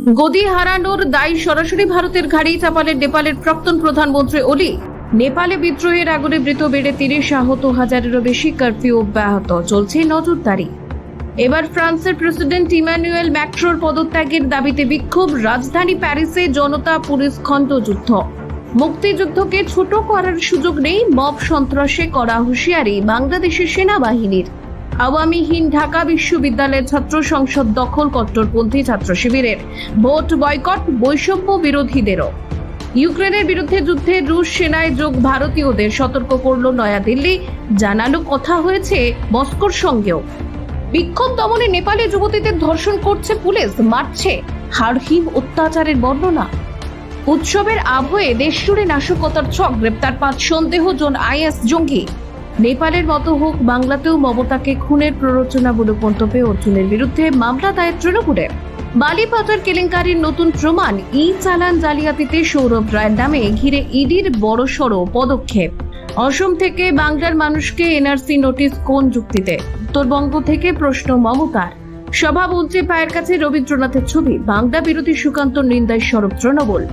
গদি হারানোর দায় সরাসরি ভারতের ঘাড়েই চাপালেন নেপালের প্রাক্তন প্রধানমন্ত্রী ওলি। নেপালে বিদ্রোহের আগুনে মৃত বেড়ে তিরিশ আহত হাজারেরও বেশি কারফিউ অব্যাহত চলছে নজরদারি। এবার ফ্রান্সের প্রেসিডেন্ট ইমানুয়েল ম্যাক্রোর পদত্যাগের দাবিতে বিক্ষোভ। রাজধানী প্যারিসে জনতা পুলিশ খণ্ডযুদ্ধ। মুক্তিযুদ্ধকে ছোট করার সুযোগ নেই। মব সন্ত্রাসে করা হুঁশিয়ারি বাংলাদেশের সেনাবাহিনীর। আওয়ামীহীন ঢাকা বিশ্ববিদ্যালয়ের ছাত্র সংসদ দখল কট্টরপন্থী ছাত্র শিবিরের ভোট বয়কট বৈষম্য বিরোধীদেরও। ইউক্রেনের বিরুদ্ধে যুদ্ধে রুশ সেনায় যোগ ভারতীয়দের সতর্ক করল নয়াদিল্লি। জানালো কথা হয়েছে মস্কোর সঙ্গেও। বিক্ষোভ দমনে নেপালে যুবতীদের ধর্ষণ করছে পুলিশ, মারছে হাড়হিম অত্যাচারের বর্ণনা। উৎসবের আবহে দেশ জুড়ে নাশকতার ছক, গ্রেপ্তার পাঁচ সন্দেহজন আইএস জঙ্গি। নেপালের মতো হোক, বাংলাতেও মমতাকে খুনের প্ররোচনামূলক মন্তব্যে অর্জুনের বিরুদ্ধে মামলা দায়ের তৃণমূলের বালি পাচার কেলেঙ্কারির নতুন প্রমাণ, ই চালান জালিয়াতিতে সৌরভ রায়ের নামে ঘিরে ইডির বড়সড় পদক্ষেপ। অসম থেকে বাংলার মানুষকে এনআরসি নোটিশ কোন যুক্তিতে? উত্তরবঙ্গ থেকে প্রশ্ন মমতার। সভামন্ত্রী পায়ের কাছে রবীন্দ্রনাথের ছবি, বাংলা বিরোধী সুকান্ত নিন্দায় সরব তৃণমূল।